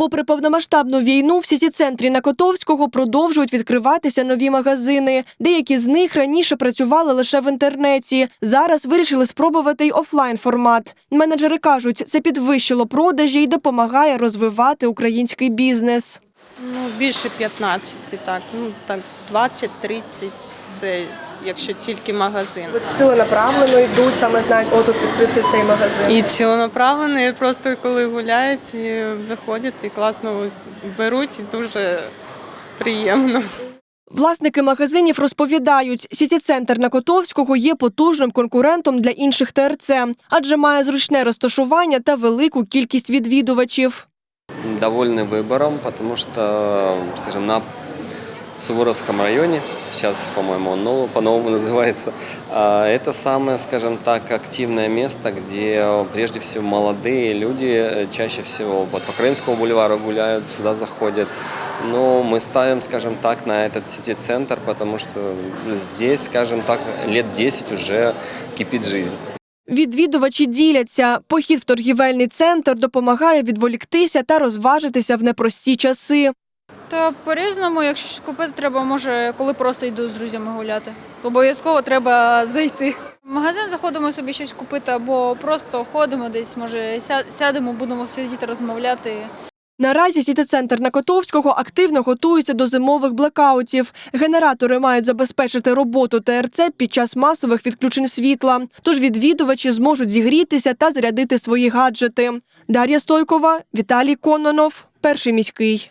Попри повномасштабну війну, в сіті-центрі Накотовського продовжують відкриватися нові магазини. Деякі з них раніше працювали лише в інтернеті. Зараз вирішили спробувати й офлайн формат. Менеджери кажуть, це підвищило продажі і допомагає розвивати український бізнес. Ну, більше 15, так. Ну, так, 20-30 це якщо тільки магазин. ціленаправлено йдуть, саме знають, о, тут відкрився цей магазин. І ціленаправлено, і просто коли гуляють, і заходять, і класно беруть, і дуже приємно. Власники магазинів розповідають, сіті-центр на Котовського є потужним конкурентом для інших ТРЦ, адже має зручне розташування та велику кількість відвідувачів. довольны выбором, потому что, скажем, на Суворовском районе, сейчас, по-моему, он ново- по-новому называется, а, это самое, скажем так, активное место, где прежде всего молодые люди э, чаще всего вот по Крымскому бульвару гуляют, сюда заходят. Но мы ставим, скажем так, на этот сити-центр, потому что здесь, скажем так, лет 10 уже кипит жизнь. Відвідувачі діляться. Похід в торгівельний центр допомагає відволіктися та розважитися в непрості часи. Та по-різному, якщо купити, треба, може, коли просто йду з друзями гуляти. Обов'язково треба зайти. В магазин заходимо собі щось купити, або просто ходимо десь, може, ся- сядемо, будемо сидіти, розмовляти. Наразі сітицентр Накотовського на Котовського активно готується до зимових блекаутів. Генератори мають забезпечити роботу ТРЦ під час масових відключень світла. Тож відвідувачі зможуть зігрітися та зарядити свої гаджети. Дар'я Стойкова, Віталій Кононов, перший міський.